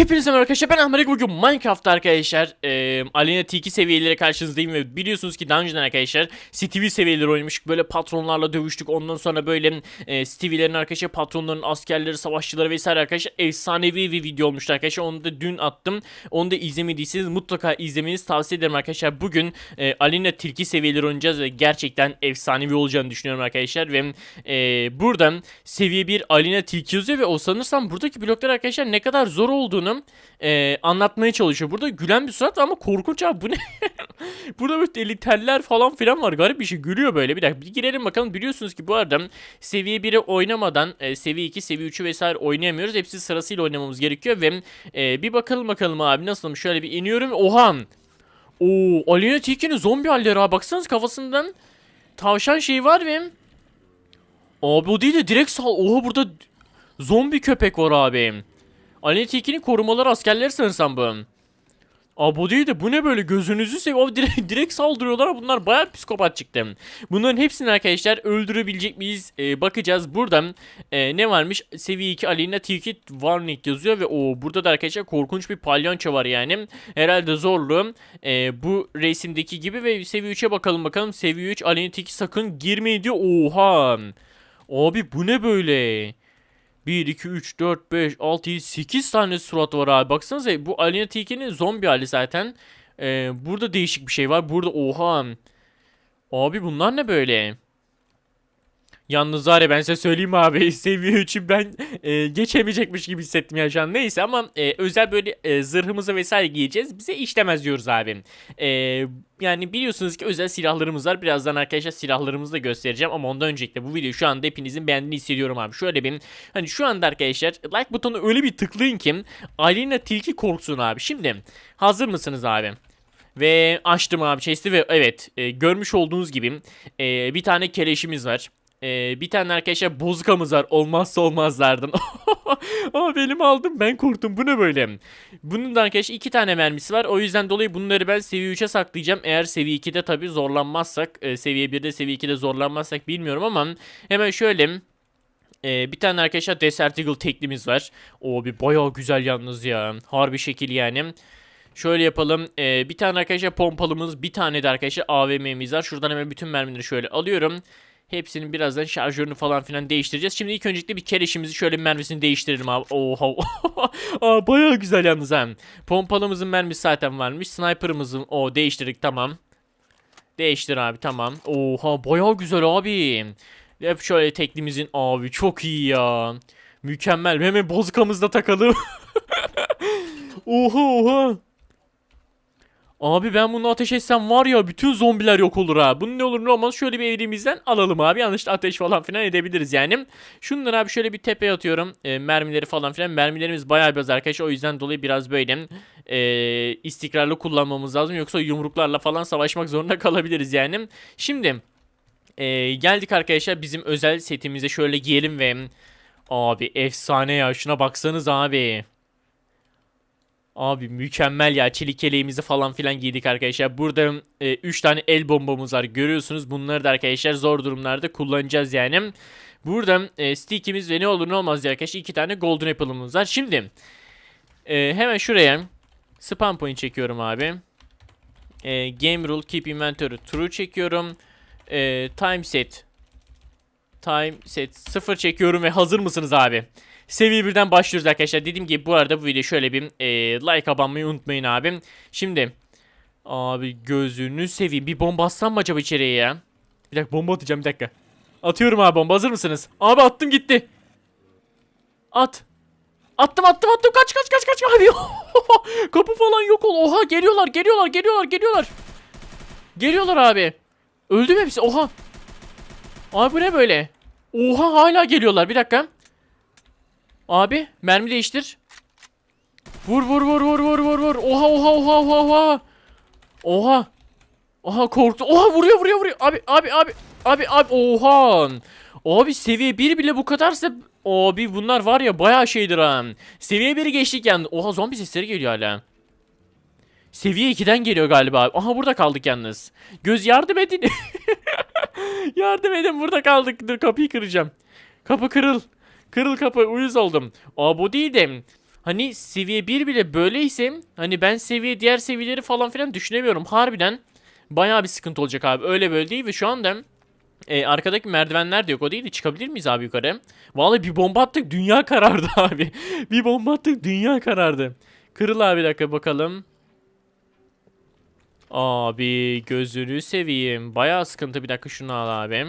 Hepinize merhaba arkadaşlar ben Ahmet bugün Minecraft'ta arkadaşlar e, Alena T2 seviyeleri karşınızdayım ve biliyorsunuz ki daha önceden arkadaşlar Stevie seviyeleri oynamıştık böyle patronlarla dövüştük ondan sonra böyle e, Stevie'lerin arkadaşlar patronların askerleri savaşçıları vesaire arkadaşlar efsanevi bir video olmuştu arkadaşlar. Onu da dün attım. Onu da izlemediyseniz mutlaka izlemenizi tavsiye ederim arkadaşlar. Bugün e, Alena Tilki seviyeleri oynayacağız ve gerçekten efsanevi olacağını düşünüyorum arkadaşlar ve e, buradan seviye 1 Alena Tilki yazıyor ve o sanırsam buradaki bloklar arkadaşlar ne kadar zor olduğunu e, anlatmaya çalışıyor. Burada gülen bir surat ama korkunç abi bu ne? Burada böyle deli teller falan filan var. Garip bir şey gülüyor böyle. Bir dakika bir girelim bakalım. Biliyorsunuz ki bu arada seviye 1'i oynamadan e, seviye 2, seviye 3'ü vesaire oynayamıyoruz. Hepsi sırasıyla oynamamız gerekiyor ve e, bir bakalım bakalım abi nasılım. Şöyle bir iniyorum. Oha! Oo, Alena Tilki'nin zombi halleri abi. Baksanız kafasından tavşan şey var ve Abi o değil de direkt sal. Oha burada zombi köpek var abi. Alena Tilki'nin korumaları askerleri sanırsam bu. Abi bu değil de bu ne böyle gözünüzü seveyim. Abi direkt, direkt saldırıyorlar. Bunlar bayağı psikopat çıktı. Bunların hepsini arkadaşlar öldürebilecek miyiz? Ee, bakacağız. Buradan e, ne varmış? Seviye 2 Alena Tilki Warning yazıyor ve o burada da arkadaşlar korkunç bir palyanço var yani. Herhalde zorlu. E, bu resimdeki gibi ve seviye 3'e bakalım bakalım. Seviye 3 Alena Tilki sakın girmeyin diyor. Oha. Abi bu ne böyle? 1, 2, 3, 4, 5, 6, 7, 8 tane surat var abi. Baksanıza bu Alena Tilki'nin zombi hali zaten. Ee, burada değişik bir şey var. Burada oha. Abi bunlar ne böyle? Yalnız var ya ben size söyleyeyim abi seviye 3'ü ben e, geçemeyecekmiş gibi hissettim ya şu an. Neyse ama e, özel böyle e, zırhımızı vesaire giyeceğiz. Bize işlemez diyoruz abi. E, yani biliyorsunuz ki özel silahlarımız var. Birazdan arkadaşlar silahlarımızı da göstereceğim ama ondan öncelikle bu videoyu şu anda hepinizin beğendiğini hissediyorum abi. Şöyle bir hani şu anda arkadaşlar like butonu öyle bir tıklayın ki Alena Tilki korksun abi. Şimdi hazır mısınız abi? Ve açtım abi chest'i ve evet e, görmüş olduğunuz gibi e, bir tane keleşimiz var. E, bir tane arkadaşlar bozkamız var olmazsa olmazlardan. Ama benim aldım ben korktum bu ne böyle. Bunun da arkadaşlar iki tane mermisi var o yüzden dolayı bunları ben seviye 3'e saklayacağım. Eğer seviye 2'de tabi zorlanmazsak e, seviye 1'de seviye 2'de zorlanmazsak bilmiyorum ama hemen şöyle... Ee, bir tane arkadaşlar Desert Eagle teklimiz var. O bir bayağı güzel yalnız ya. Harbi şekil yani. Şöyle yapalım. Ee, bir tane arkadaşlar pompalımız, bir tane de arkadaşlar AVM'miz var. Şuradan hemen bütün mermileri şöyle alıyorum. Hepsinin birazdan şarjörünü falan filan değiştireceğiz. Şimdi ilk öncelikle bir keleşimizi şöyle bir mermisini değiştirelim abi. Oha. Aa, bayağı güzel yalnız ha. Pompalımızın mermisi zaten varmış. Sniper'ımızın o değiştirdik tamam. Değiştir abi tamam. Oha bayağı güzel abi. Hep şöyle teklimizin abi çok iyi ya. Mükemmel. Hemen bozkamızda takalım. oha oha. Abi ben bunu ateş etsem var ya bütün zombiler yok olur ha. Bunun ne olur ne olmaz şöyle bir elimizden alalım abi. Yanlışlıkla ateş falan filan edebiliriz yani. Şunları abi şöyle bir tepeye atıyorum. E, mermileri falan filan. Mermilerimiz bayağı biraz arkadaşlar. O yüzden dolayı biraz böyle e, istikrarlı kullanmamız lazım. Yoksa yumruklarla falan savaşmak zorunda kalabiliriz yani. Şimdi e, geldik arkadaşlar bizim özel setimize şöyle giyelim ve... Abi efsane ya şuna baksanız abi. Abi mükemmel ya çelik yeleğimizi falan filan giydik arkadaşlar. Burada 3 e, tane el bombamız var görüyorsunuz. Bunları da arkadaşlar zor durumlarda kullanacağız yani. Burada e, stickimiz ve ne olur ne olmaz diye arkadaşlar 2 tane golden apple'ımız var. Şimdi e, hemen şuraya spam point çekiyorum abi. E, game rule keep inventory true çekiyorum. E, time set time set 0 çekiyorum ve hazır mısınız abi? Seviye birden başlıyoruz arkadaşlar. Dediğim gibi bu arada bu videoya şöyle bir e, like abanmayı unutmayın abim. Şimdi abi gözünü seveyim. Bir bomba atsam mı acaba içeriye ya? Bir dakika bomba atacağım bir dakika. Atıyorum abi bomba hazır mısınız? Abi attım gitti. At. Attım attım attım kaç kaç kaç kaç abi. Kapı falan yok ol. Oha geliyorlar geliyorlar geliyorlar geliyorlar. Geliyorlar abi. Öldü mü hepsi? Oha. Abi bu ne böyle? Oha hala geliyorlar bir dakika. Abi mermi değiştir. Vur vur vur vur vur vur vur. Oha oha oha oha oha. Oha. Oha korktu. Oha vuruyor vuruyor vuruyor. Abi abi abi. Abi abi oha. Abi seviye 1 bile bu kadarsa abi bunlar var ya bayağı şeydir ha. Seviye 1'i geçtik yani. Oha zombi sesleri geliyor hala. Seviye 2'den geliyor galiba. Aha burada kaldık yalnız. Göz yardım edin. yardım edin burada kaldık. Dur kapıyı kıracağım. Kapı kırıl. Kırıl kapı uyuz oldum. Aa bu değil de. Hani seviye 1 bile böyleyse hani ben seviye diğer seviyeleri falan filan düşünemiyorum. Harbiden bayağı bir sıkıntı olacak abi. Öyle böyle değil ve şu anda e, arkadaki merdivenler de yok. O değil de çıkabilir miyiz abi yukarı? Vallahi bir bomba attık dünya karardı abi. bir bomba attık dünya karardı. Kırıl abi bir dakika bakalım. Abi gözünü seveyim. Bayağı sıkıntı bir dakika şunu al abi.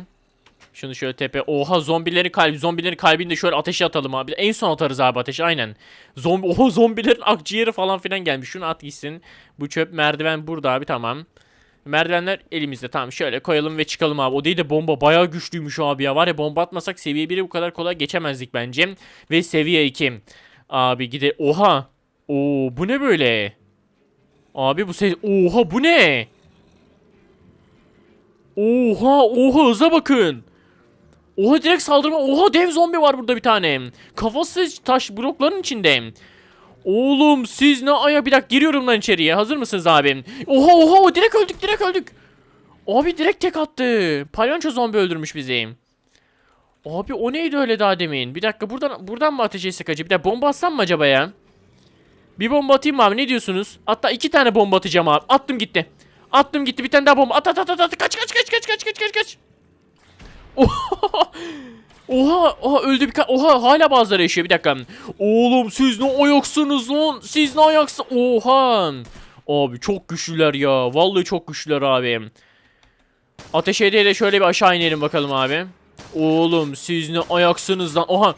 Şunu şöyle tepe. Oha zombileri kalbi. Zombilerin kalbini de şöyle ateşe atalım abi. En son atarız abi ateşe aynen. Zombi oha zombilerin akciğeri falan filan gelmiş. Şunu at gitsin. Bu çöp merdiven burada abi tamam. Merdivenler elimizde tamam şöyle koyalım ve çıkalım abi. O değil de bomba bayağı güçlüymüş abi ya. Var ya bomba atmasak seviye 1'i bu kadar kolay geçemezdik bence. Ve seviye 2. Abi gide oha. Oo bu ne böyle? Abi bu ses oha bu ne? Oha oha hıza bakın. Oha direkt saldırma. Oha dev zombi var burada bir tane. Kafası taş blokların içinde. Oğlum siz ne aya bir dakika giriyorum lan içeriye. Hazır mısınız abi? Oha oha direkt öldük direkt öldük. Abi direkt tek attı. Palyanço zombi öldürmüş bizi. Abi o neydi öyle daha demin? Bir dakika buradan buradan mı ateş etsek acaba? Bir dakika bomba atsam mı acaba ya? Bir bomba atayım mı abi ne diyorsunuz? Hatta iki tane bomba atacağım abi. Attım gitti. Attım gitti bir tane daha bomba. At at at at at. Kaç kaç kaç kaç kaç kaç kaç kaç. Oha. Oha, öldü bir Oha hala bazıları yaşıyor bir dakika. Oğlum siz ne ayaksınız lan? Siz ne ayaksın? Oha. Abi çok güçlüler ya. Vallahi çok güçlüler abi. Ateş ede de şöyle bir aşağı inelim bakalım abi. Oğlum siz ne ayaksınız lan? Oha.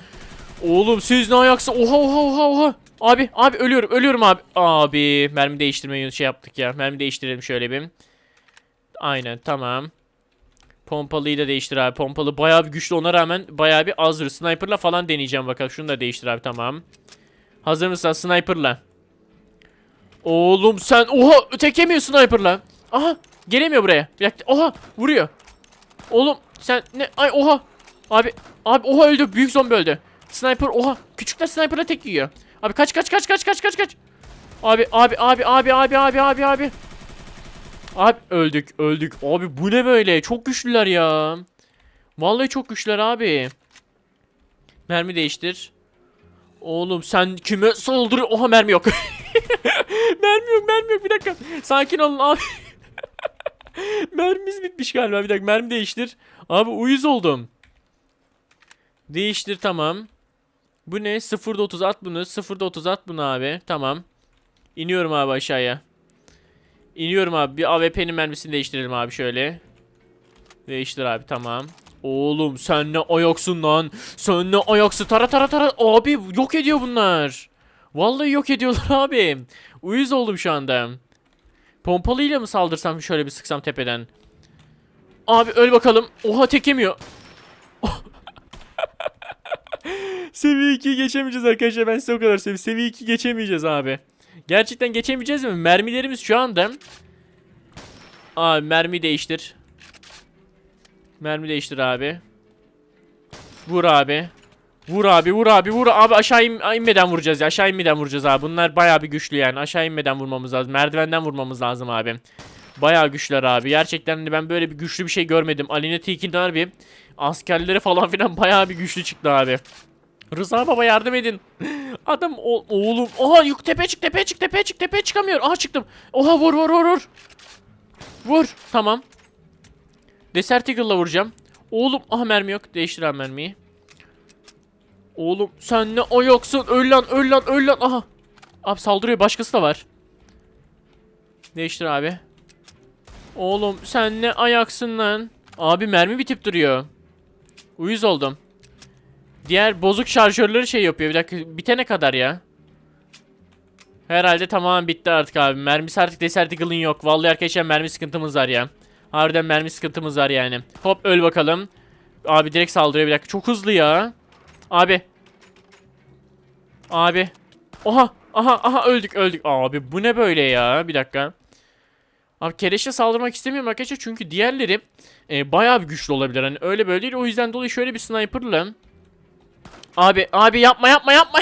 Oğlum siz ne ayaksın? Oha oha oha oha. Abi abi ölüyorum ölüyorum abi. Abi mermi değiştirmeyi şey yaptık ya. Mermi değiştirelim şöyle bir. Aynen tamam. Pompalıyı da değiştir abi. Pompalı bayağı bir güçlü ona rağmen bayağı bir azdır. Sniper'la falan deneyeceğim bakalım. Şunu da değiştir abi tamam. Hazır mısın sniper'la? Oğlum sen oha tekemiyor sniper'la. Aha gelemiyor buraya. Oha vuruyor. Oğlum sen ne ay oha. Abi abi oha öldü. Büyük zombi öldü. Sniper oha. Küçükler sniper'la tek yiyor. Abi kaç kaç kaç kaç kaç kaç kaç. Abi abi abi abi abi abi abi abi. Abi öldük öldük. Abi bu ne böyle? Çok güçlüler ya. Vallahi çok güçlüler abi. Mermi değiştir. Oğlum sen kime saldırıyor? Oha mermi yok. mermi yok mermi yok bir dakika. Sakin olun abi. Mermimiz bitmiş galiba bir dakika mermi değiştir. Abi uyuz oldum. Değiştir tamam. Bu ne? 0'da 30 at bunu. 0'da 30 at bunu abi. Tamam. İniyorum abi aşağıya. İniyorum abi. Bir AWP'nin mermisini değiştirelim abi şöyle. Değiştir abi tamam. Oğlum sen ne ayaksın lan? Sen ne ayaksın? Tara tara tara. Abi yok ediyor bunlar. Vallahi yok ediyorlar abi. Uyuz oldum şu anda. Pompalıyla mı saldırsam şöyle bir sıksam tepeden? Abi öl bakalım. Oha tekemiyor. Seviye 2'yi geçemeyeceğiz arkadaşlar. Ben size o kadar söyleyeyim. Seviye 2 geçemeyeceğiz abi. Gerçekten geçemeyeceğiz mi? Mermilerimiz şu anda... Abi mermi değiştir. Mermi değiştir abi. Vur abi. Vur abi vur abi vur. Abi aşağı in, inmeden vuracağız ya. Aşağı inmeden vuracağız abi. Bunlar bayağı bir güçlü yani. Aşağı inmeden vurmamız lazım. Merdivenden vurmamız lazım abi. Bayağı güçler abi. Gerçekten hani ben böyle bir güçlü bir şey görmedim. Alina Tilkin harbi askerleri falan filan bayağı bir güçlü çıktı abi Rıza baba yardım edin Adam o, oğlum oha yuk tepe çık tepe çık tepe çık tepe çıkamıyor aha çıktım Oha vur vur vur vur Vur tamam Desert Eagle'la vuracağım Oğlum aha mermi yok değiştir abi mermiyi Oğlum sen ne ayaksın? Öl lan öl lan öl lan. Aha. Abi saldırıyor başkası da var. Değiştir abi. Oğlum sen ne ayaksın lan? Abi mermi bitip duruyor. Uyuz oldum. Diğer bozuk şarjörleri şey yapıyor. Bir dakika bitene kadar ya. Herhalde tamamen bitti artık abi. Mermisi artık Desert Eagle'ın yok. Vallahi arkadaşlar mermi sıkıntımız var ya. Harbiden mermi sıkıntımız var yani. Hop öl bakalım. Abi direkt saldırıyor bir dakika. Çok hızlı ya. Abi. Abi. Oha. Aha aha öldük öldük. Abi bu ne böyle ya? Bir dakika. Abi keleşe saldırmak istemiyorum arkadaşlar çünkü diğerleri e, bayağı bir güçlü olabilir. Hani öyle böyle değil. O yüzden dolayı şöyle bir sniper'la. Abi abi yapma yapma yapma.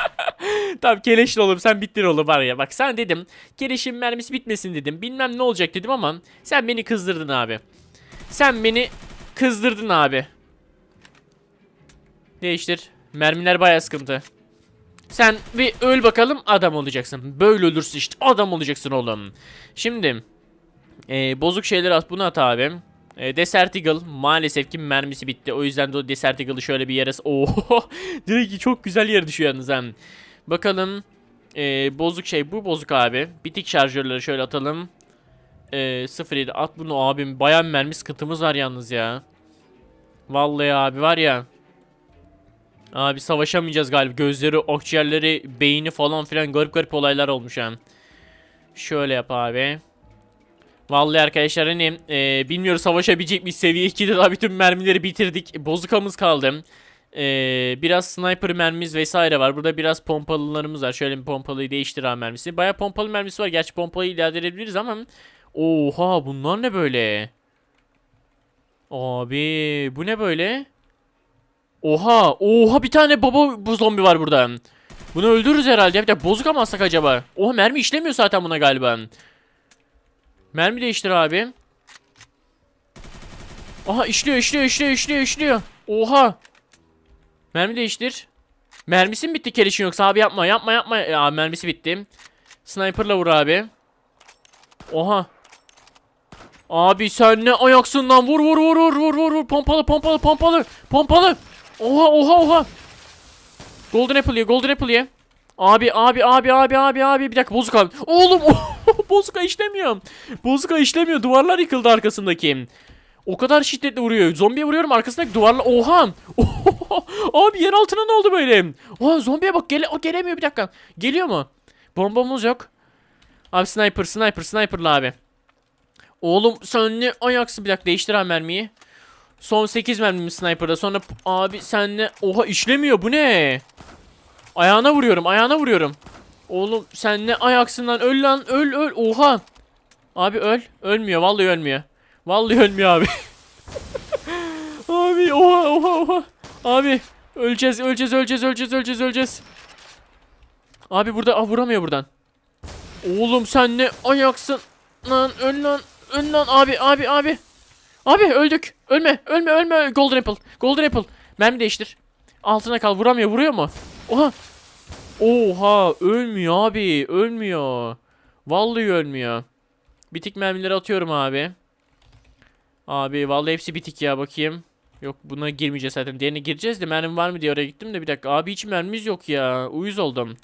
tamam keleşli oğlum sen bittir oğlum var ya. Bak sen dedim keleşin mermisi bitmesin dedim. Bilmem ne olacak dedim ama sen beni kızdırdın abi. Sen beni kızdırdın abi. Değiştir. Mermiler bayağı sıkıntı. Sen bir öl bakalım adam olacaksın. Böyle ölürsün işte adam olacaksın oğlum. Şimdi e, bozuk şeyler at bunu at abi. E, Desert Eagle maalesef ki mermisi bitti. O yüzden de o Desert Eagle'ı şöyle bir yere... Oho direkt çok güzel yere düşüyor yalnız ha. Bakalım e, bozuk şey bu bozuk abi. Bitik şarjörleri şöyle atalım. E, 07 at bunu abim. Bayan mermi sıkıntımız var yalnız ya. Vallahi abi var ya. Abi savaşamayacağız galiba. Gözleri, akciğerleri, beyni falan filan garip garip olaylar olmuş hem. Şöyle yap abi. Vallahi arkadaşlar hani e, bilmiyoruz savaşabilecek miyiz seviye 2'de daha bütün mermileri bitirdik. Bozukamız kaldı. E, biraz sniper mermimiz vesaire var. Burada biraz pompalılarımız var. Şöyle bir pompalıyı değiştir abi mermisi. Baya pompalı mermisi var. Gerçi pompalıyı iade edebiliriz ama. Oha bunlar ne böyle? Abi bu ne böyle? Oha oha bir tane baba bu zombi var burada. Bunu öldürürüz herhalde. Bir de bozuk ama alsak acaba. Oha mermi işlemiyor zaten buna galiba. Mermi değiştir abi. Aha işliyor işliyor işliyor işliyor işliyor. Oha. Mermi değiştir. Mermisi mi bitti kelişin yoksa abi yapma yapma yapma. Ya mermisi bitti. Sniper'la vur abi. Oha. Abi sen ne ayaksın lan vur vur vur vur vur vur vur pompalı pompalı pompalı pompalı. Oha oha oha. Golden Apple ye Golden Apple ye. Abi abi abi abi abi abi bir dakika bozuk abi. Oğlum bozuka işlemiyor. Bozuka işlemiyor. Duvarlar yıkıldı arkasındaki. O kadar şiddetli vuruyor. Zombiye vuruyorum arkasındaki duvarlar. Oha. abi yer altına ne oldu böyle? Oha zombiye bak gele o gelemiyor bir dakika. Geliyor mu? Bombamız yok. Abi sniper sniper sniperla abi. Oğlum sen ne ayaksın bir dakika değiştir abi mermiyi. Son 8 mermimiz sniper'da sonra abi sen ne oha işlemiyor bu ne? Ayağına vuruyorum ayağına vuruyorum. Oğlum sen ne ayaksın lan öl lan öl öl oha. Abi öl ölmüyor vallahi ölmüyor. Vallahi ölmüyor abi. abi oha oha oha. Abi öleceğiz öleceğiz öleceğiz öleceğiz öleceğiz öleceğiz. Abi burada ah, vuramıyor buradan. Oğlum sen ne ayaksın lan öl lan öl lan abi abi abi. Abi öldük. Ölme ölme ölme Golden Apple. Golden Apple. Mermi değiştir. Altına kal vuramıyor vuruyor mu? Oha. Oha ölmüyor abi ölmüyor. Vallahi ölmüyor. Bitik mermileri atıyorum abi. Abi vallahi hepsi bitik ya bakayım. Yok buna girmeyeceğiz zaten. Diğerine gireceğiz de mermi var mı diye oraya gittim de bir dakika. Abi hiç mermimiz yok ya. Uyuz oldum.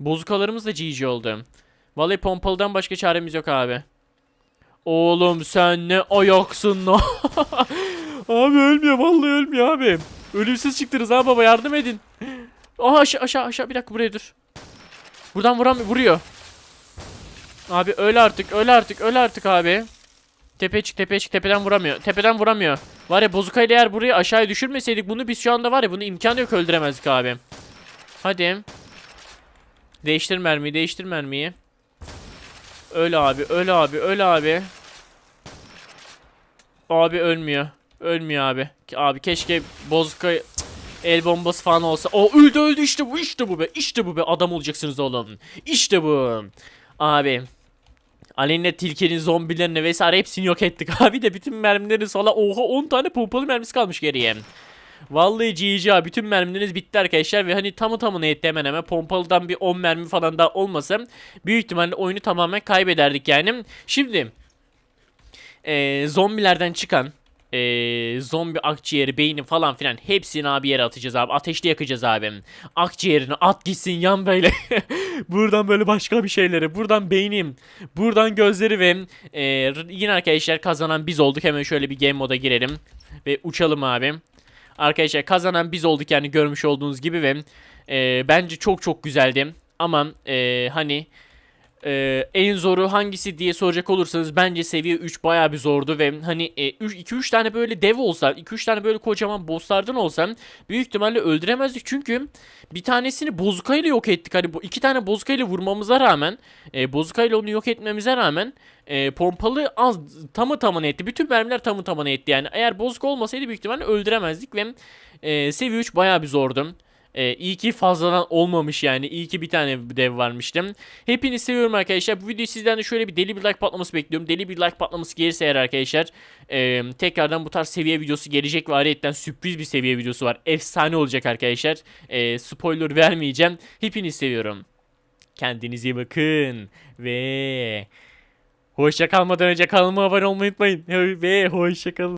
Bozukalarımız da GG oldu. Vallahi pompalıdan başka çaremiz yok abi. Oğlum sen ne ayaksın lan. abi ölmüyor vallahi ölmüyor abi. Ölümsüz çıktınız ha baba yardım edin. Aha aşağı aşağı aşağı bir dakika buraya dur. Buradan vuran vuruyor. Abi öl artık öl artık öl artık abi. Tepeye çık tepeye çık tepeden vuramıyor. Tepeden vuramıyor. Var ya bozukayla eğer burayı aşağıya düşürmeseydik bunu biz şu anda var ya bunu imkanı yok öldüremezdik abi. Hadi. Değiştir mermiyi değiştir mermiyi. Öl abi öl abi öl abi. Abi ölmüyor. Ölmüyor abi. Abi keşke bozukay Cık, el bombası falan olsa. O öldü öldü işte bu işte bu be. İşte bu be adam olacaksınız oğlum. İşte bu. Abi. Aleyna tilkinin zombilerini vesaire hepsini yok ettik abi de bütün mermilerin sola oha 10 tane pompalı mermisi kalmış geriye. Vallahi GG bütün mermileriniz bitti arkadaşlar ve hani tamı tamına etti hemen hemen pompalıdan bir 10 mermi falan daha olmasa büyük ihtimalle oyunu tamamen kaybederdik yani. Şimdi e, zombilerden çıkan e, zombi akciğeri, beyni falan filan hepsini abi yere atacağız abi. Ateşli yakacağız abi. Akciğerini at gitsin yan böyle. buradan böyle başka bir şeyleri. Buradan beynim. Buradan gözleri ve e, yine arkadaşlar kazanan biz olduk. Hemen şöyle bir game moda girelim. Ve uçalım abi. Arkadaşlar kazanan biz olduk yani görmüş olduğunuz gibi ve e, bence çok çok güzeldi. Ama e, hani ee, en zoru hangisi diye soracak olursanız bence seviye 3 bayağı bir zordu ve hani 2-3 tane böyle dev olsa 2-3 tane böyle kocaman bosslardan olsam büyük ihtimalle öldüremezdik. Çünkü bir tanesini bozukayla yok ettik. Hani bu iki tane bozukayla vurmamıza rağmen e, bozukayla onu yok etmemize rağmen e, pompalı az tamı tamına etti. Bütün mermiler tamı tamına etti yani. Eğer bozuk olmasaydı büyük ihtimalle öldüremezdik ve e, seviye 3 bayağı bir zordu Ee, iyi ki fazladan olmamış yani. İyi ki bir tane dev varmıştım. Hepinizi seviyorum arkadaşlar. Bu videoyu sizden de şöyle bir deli bir like patlaması bekliyorum. Deli bir like patlaması gelirse eğer arkadaşlar ee, tekrardan bu tarz seviye videosu gelecek ve ayrıca sürpriz bir seviye videosu var. Efsane olacak arkadaşlar. Ee, spoiler vermeyeceğim. Hepinizi seviyorum. Kendinize iyi bakın ve hoşça kalmadan önce kanalıma abone olmayı unutmayın ve hoşça kalın.